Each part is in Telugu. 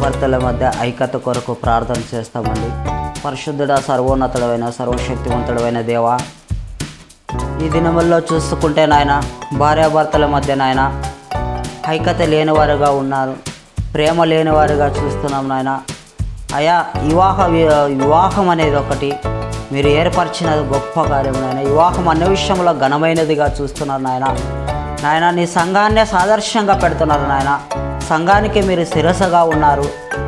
భర్తల మధ్య ఐక్యత కొరకు ప్రార్థన చేస్తామండి. పరిశుద్ధుడ సర్వోన్నతుడమైన సర్వశక్తివంతుడమైన దేవా ఈ దినముల్లో చూసుకుంటే నాయన భార్యాభర్తల మధ్య నాయన ఐక్యత లేనివారుగా ఉన్నారు. ప్రేమ లేనివారుగా చూస్తున్నాం నాయన. అయా వివాహ వివాహం అనేది ఒకటి. మీరు ఏర్పరిచినది గొప్ప కార్యం నాయన. వివాహం అన్ని విషయంలో ఘనమైనదిగా చూస్తున్నారు నాయన. నాయన నీ సంఘాన్నే సాదర్శంగా పెడుతున్నారు నాయన. సంఘానికి మీరు శిరసగా ఉన్నారు.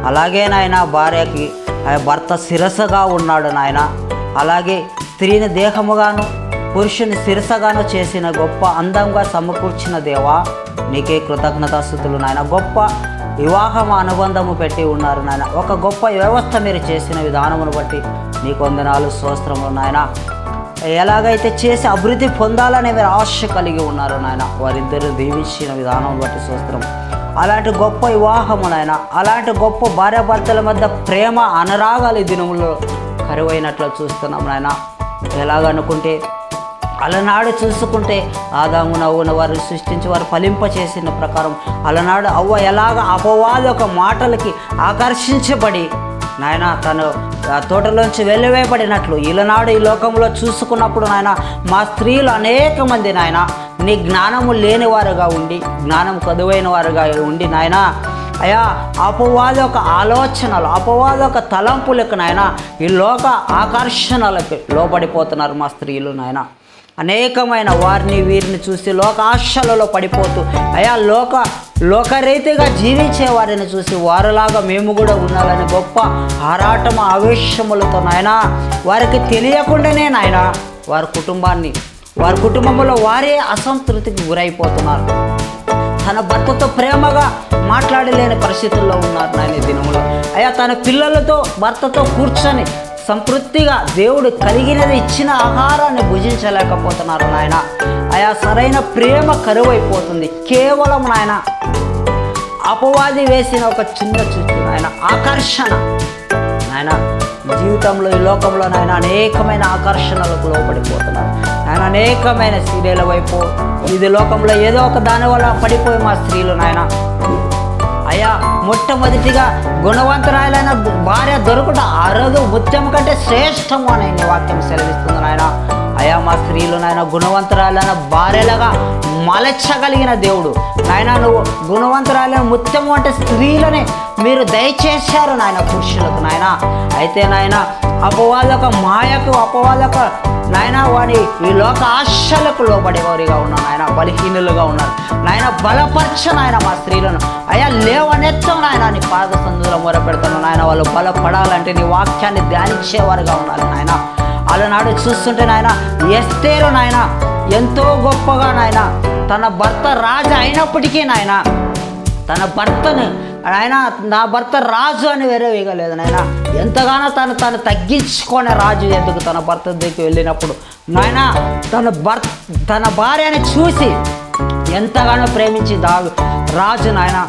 అలాగే నాయన భార్యకి ఆ భర్త శిరసగా ఉన్నాడు నాయన. అలాగే స్త్రీని దేహముగాను పురుషుని శిరసగాను చేసిన గొప్ప అందంగా సమకూర్చిన దేవా నీకే కృతజ్ఞతాస్థుతులు నాయన. గొప్ప వివాహం అనుబంధము పెట్టి ఉన్నారు నాయన. ఒక గొప్ప వ్యవస్థ మీరు చేసిన విధానమును బట్టి నీకు వందనాలు స్తోత్రములు నాయన. ఎలాగైతే చేసి అభివృద్ధి పొందాలనే మీరు ఆశ కలిగి ఉన్నారు నాయన వారిద్దరు దీవించిన విధానం బట్టి సూత్రం అలాంటి గొప్ప వివాహము నాయన అలాంటి గొప్ప భార్యాభర్తల మధ్య ప్రేమ అనురాగాలు ఈ దినములో కరువైనట్లు చూస్తున్నాం నాయన ఎలాగనుకుంటే అలనాడు చూసుకుంటే ఆదాము నవ్వున వారు సృష్టించి వారు ఫలింప చేసిన ప్రకారం అలనాడు అవ్వ ఎలాగ అపవాది ఒక మాటలకి ఆకర్షించబడి నాయన తను తోటలోంచి వెళ్ళివేయబడినట్లు ఈలనాడు ఈ లోకంలో చూసుకున్నప్పుడు నాయన మా స్త్రీలు అనేక మంది నాయన నీ జ్ఞానము లేనివారుగా ఉండి జ్ఞానం కదువైన వారుగా ఉండి నాయన అయా అపవాద ఒక ఆలోచనలు అపవాద ఒక తలంపులకు నాయన ఈ లోక ఆకర్షణలకు లోబడిపోతున్నారు మా స్త్రీలు నాయన. అనేకమైన వారిని వీరిని చూసి లోక ఆశలలో పడిపోతూ అయా లోక లోకరీతిగా జీవించే వారిని చూసి వారిలాగా మేము కూడా ఉండాలని గొప్ప ఆరాటము ఆవేశములతో నాయన వారికి తెలియకుండానే నాయన వారి కుటుంబాన్ని వారి కుటుంబంలో వారే అసంతృప్తికి గురైపోతున్నారు. తన భర్తతో ప్రేమగా మాట్లాడలేని పరిస్థితుల్లో ఉన్నారు నాయన దినములు. అయ్యా తన పిల్లలతో భర్తతో కూర్చొని సంతృప్తిగా దేవుడు కలిగినది ఇచ్చిన ఆహారాన్ని భుజించలేకపోతున్నారు నాయన. అయా సరైన ప్రేమ కరువైపోతుంది. కేవలం నాయన అపవాది వేసిన ఒక చిన్న చుట్టూ నాయన ఆకర్షణ. నాయన జీవితంలో ఈ లోకంలో నాయన అనేకమైన ఆకర్షణలకు లోపడిపోతున్నారు ఆయన అనేకమైన స్త్రీల వైపు ఇది లోకంలో ఏదో ఒక దాని వల్ల పడిపోయి మా స్త్రీలు నాయన. అయ్యా మొట్టమొదటిగా గుణవంతురాయలైన భార్య దొరకట అరదు ముత్యం కంటే శ్రేష్టము అని వాక్యం సెలవిస్తుంది నాయన. అయ్యా మా స్త్రీలు నాయన గుణవంతురాలైన భార్యలుగా మలచగలిగిన దేవుడు. నాయన నువ్వు గుణవంతురాలైన ముత్యం అంటే స్త్రీలని మీరు దయచేశారు నాయన పురుషులకు నాయన. అయితే నాయన అపవాదక మాయకు అపవాదక నాయన వాడి ఈ లోక ఆశలకు లోబడేవారిగా ఉన్నాను నాయన బలహీనులుగా ఉన్నారు. నాయన బలపరచ నాయన మా స్త్రీలను. అయ్యా లేవనెత్తం నాయన నీ పాద సందులో మొర పెడతాను నాయన. వాళ్ళు బలపడాలంటే నీ వాక్యాన్ని ధ్యానించేవారుగా ఉండాలి నాయన. అలనాడు చూస్తుంటే నాయన ఎస్తేరు నాయన ఎంతో గొప్పగా నాయన తన భర్త రాజు అయినప్పటికీ నాయన తన భర్తను ఆయన నా భర్త రాజు అని వేరే వేయగలేదు నాయన. ఎంతగానో తను తను తగ్గించుకునే రాజు ఎందుకు తన భర్త దగ్గరికి వెళ్ళినప్పుడు? నాయన తన భర్త తన భార్యని చూసి ఎంతగానో ప్రేమించి దాగు రాజు నాయన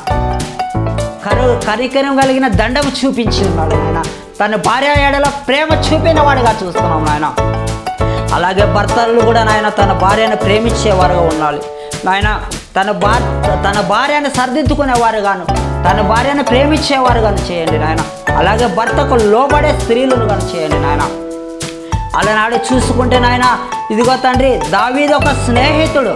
కరు కరికరం కలిగిన దండము చూపించి ఉన్నాడు నాయన. తన భార్య ఏడలో ప్రేమ చూపినవాడుగా చూస్తున్నాం నాయన. అలాగే భర్తలు కూడా నాయన తన భార్యను ప్రేమించేవారుగా ఉండాలి. నాయన తన భార్ తన భార్యను సర్దిద్దుకునేవారు గాను తన భార్యను ప్రేమించేవారు గాను చేయండి నాయన. అలాగే భర్తకు లోబడే స్త్రీలను గాను చేయండి నాయన. అలనాడు చూసుకుంటే నాయన ఇదిగో తండ్రి దావీది ఒక స్నేహితుడు.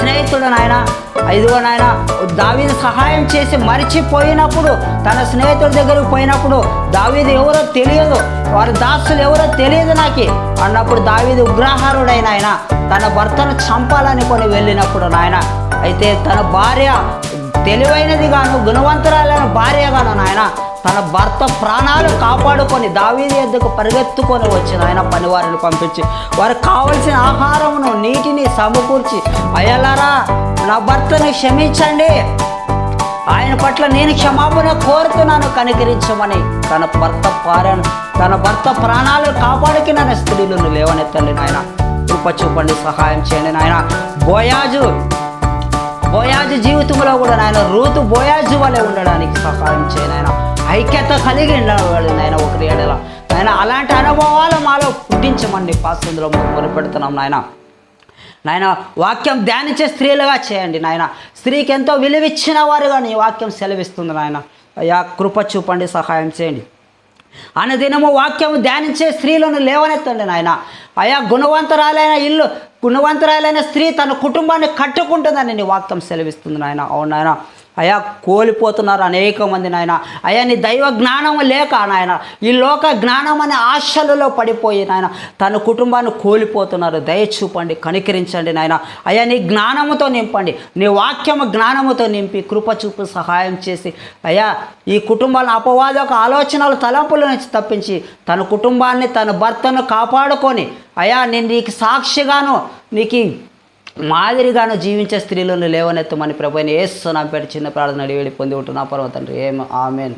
స్నేహితుడు నాయన. ఇదిగో నాయన దావీదు సహాయం చేసి మరిచిపోయినప్పుడు తన స్నేహితుడి దగ్గరకు పోయినప్పుడు దావీదు ఎవరో తెలియదు. వారి దాసులు ఎవరో తెలియదు నాకు. అన్నప్పుడు దావీదు ఉగ్రహారుడైన ఆయన తన భర్తను చంపాలని కొని వెళ్ళినప్పుడు నాయన అయితే తన భార్య తెలివైనది గాను గుణవంతురాలైన భార్య గాను నాయన తన భర్త ప్రాణాలు కాపాడుకొని దావీది ఎద్దుకు పరిగెత్తుకొని వచ్చిన ఆయన పనివారిని పంపించి వారికి కావలసిన ఆహారమును నీటిని సమకూర్చి అయ్యలారా నా భర్తను క్షమించండి. ఆయన పట్ల నేను క్షమాపణ కోరుతున్నాను కనికరించమని తన భర్త పారాను తన భర్త ప్రాణాలు కాపాడుకి నన్ను స్త్రీలను లేవనెత్తండి నాయన. కృప చూపండి సహాయం చేయండి నాయన. బోయాజు బోయాజు జీవితంలో కూడా నాయన రూతు బోయాజు వలె ఉండడానికి సహాయం చేయండి ఆయన ఐక్యత కలిగి ఉండేవాడు నాయన ఒకరి ఏడల. నాయన అలాంటి అనుభవాలు మాలో పుట్టించమండి పాసందులో మొదలుపెడుతున్నాం నాయన. నాయన వాక్యం ధ్యానించే స్త్రీలుగా చేయండి నాయన. స్త్రీకి ఎంతో విలువిచ్చిన వారుగా నీ వాక్యం సెలవిస్తుంది నాయన. అయ్యా కృప చూపండి సహాయం చేయండి. అనుదినము వాక్యము ధ్యానించే స్త్రీలను లేవనెత్తండి నాయన. అయా గుణవంతరాలైన ఇల్లు గుణవంతరాలైన స్త్రీ తన కుటుంబాన్ని కట్టుకుంటుందని నీ వాక్యం సెలవిస్తుంది నాయన. అవును నాయన. అయా కోల్పోతున్నారు అనేక మంది నాయన. అయా నీ దైవ జ్ఞానం లేక నాయన. ఈ లోక జ్ఞానం అనే ఆశలలో పడిపోయి నాయన. తన కుటుంబాన్ని కోల్పోతున్నారు. దయ చూపండి కనికరించండి నాయన. అయా నీ జ్ఞానముతో నింపండి. నీ వాక్యము జ్ఞానముతో నింపి కృప చూపు సహాయం చేసి. అయా ఈ కుటుంబాలను అపవాదక ఆలోచనలు తలంపుల నుంచి తప్పించి తన కుటుంబాన్ని తన భర్తను కాపాడుకొని అయా నేను నీకు సాక్షిగాను నీకు మాదిరిగాను జీవించే స్త్రీలను లేవనెత్తమని ప్రభుని ఏస్తున్నాం పెట్టి చిన్న ప్రార్థన అడిగి పొంది ఉంటున్నా. పర్వతండ్రి ఏం ఆమెన్.